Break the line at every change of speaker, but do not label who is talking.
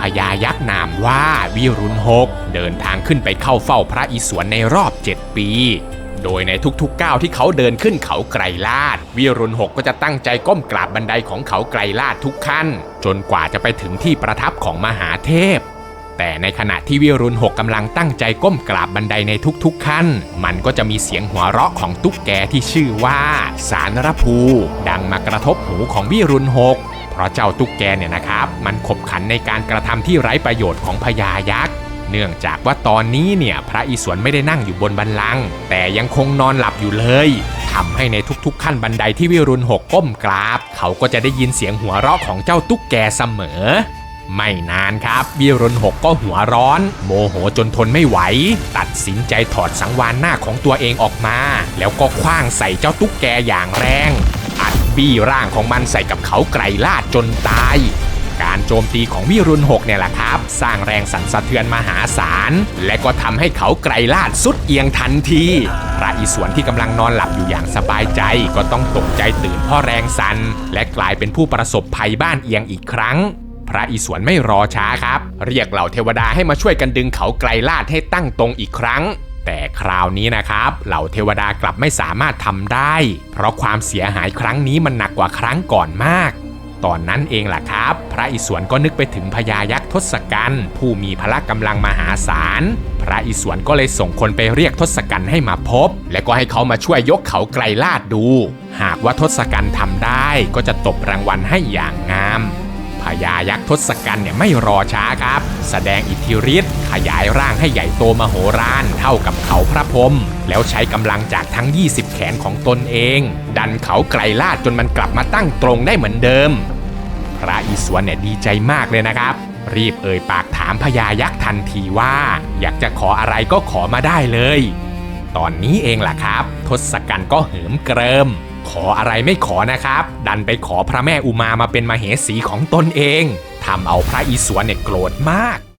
พญายักษ์นามว่าวิรุณหก เดินทางขึ้นไปเข้าเฝ้าพระอิศวรในรอบ 7 ปี โดยในทุกๆก้าวที่เขาเดินขึ้นเขาไกรลาดวิรุณหกก็จะตั้งใจก้มกราบบันไดของเขาไกรลาดทุกขั้น จนกว่าจะไปถึงที่ประทับของมหาเทพแต่ในขณะที่วิรุณหกกำลังตั้งใจก้มกราบบันไดในทุกๆขั้น มันก็จะมีเสียงหัวเราะของตุ๊กแกที่ชื่อว่า สารรภู ดังมากระทบหูของวิรุณหก ราะเจ้าตุ๊กแกเนี่ยนะครับ มันขบขันในการกระทำที่ไร้ประโยชน์ของพญายักษ์ เนื่องจากว่าตอนนี้เนี่ยพระอิศวรไม่ได้นั่งอยู่บนบันลัง แต่ยังคงนอนหลับอยู่เลยทำให้ในทุกๆขั้นบันไดที่วิรุณหกก้มกราบ เขาก็จะได้ยินเสียงหัวเราะของเจ้าตุ๊กแกเสมอไม่นานครับวิรุณหกก็หัวร้อน โมโหจนทนไม่ไหว ตัดสินใจถอดสังวานหน้าของตัวเองออกมา แล้วก็คว้างใส่เจ้าตุ๊กแกอย่างแรง บี้ร่างของมันใส่กับเขาไกรลาดจนตาย การโจมตีของวิรุณหกเนี่ยแหละครับ สร้างแรงสั่นสะเทือนมหาศาล และก็ทำให้เขาไกรลาดสุดเอียงทันทีพระอิศวรที่กำลังนอนหลับอยู่อย่างสบายใจ ก็ต้องตกใจตื่นเพ่อแรงสั่นและกลายเป็นผู้ประสบภัยบ้านเอียงอีกครั้งพระอิศวรไม่รอช้าครับ เรียกเหล่าเทวดาให้มาช่วยกันดึงเขาไกรลาดให้ตั้งตรงอีกครั้ง แต่คราวนี้นะครับ เหล่าเทวดากลับไม่สามารถทำได้ เพราะความเสียหายครั้งนี้มันหนักกว่าครั้งก่อนมาก ตอนนั้นเองล่ะครับ พระอิศวรก็นึกไปถึงพญายักษ์ทศกัณฐ์ผู้มีพละกำลังมหาศาล พระอิศวรก็เลยส่งคนไปเรียกทศกัณฐ์ให้มาพบ และก็ให้เขามาช่วยยกเขาไกลลาดดู หากว่าทศกัณฐ์ทำได้ก็จะตบรางวัลให้อย่างงาม ญายักษ์ทศกัณฐ์เนี่ยไม่รอช้าครับ แสดงอิทธิฤทธิ์ขยายร่างให้ใหญ่โตมโหฬารเท่ากับเขาพระพรหมแล้วใช้กำลังจากทั้ง 20 แขนของตนเอง ดันเขาไกลลาดจนมันกลับมาตั้งตรงได้เหมือนเดิม พระอิศวรเนี่ยดีใจมากเลยนะครับ รีบเอ่ยปากถามพญายักษ์ทันทีว่า อยากจะขออะไรก็ขอมาได้เลย ตอนนี้เองล่ะครับ ทศกัณฐ์ก็เหิมเกริม ขออะไรไม่ขอนะครับ ดันไปขอพระแม่อุมามาเป็นมาเหสีของตนเองทำเอาพระอิศวรเนี่ยโกรธมาก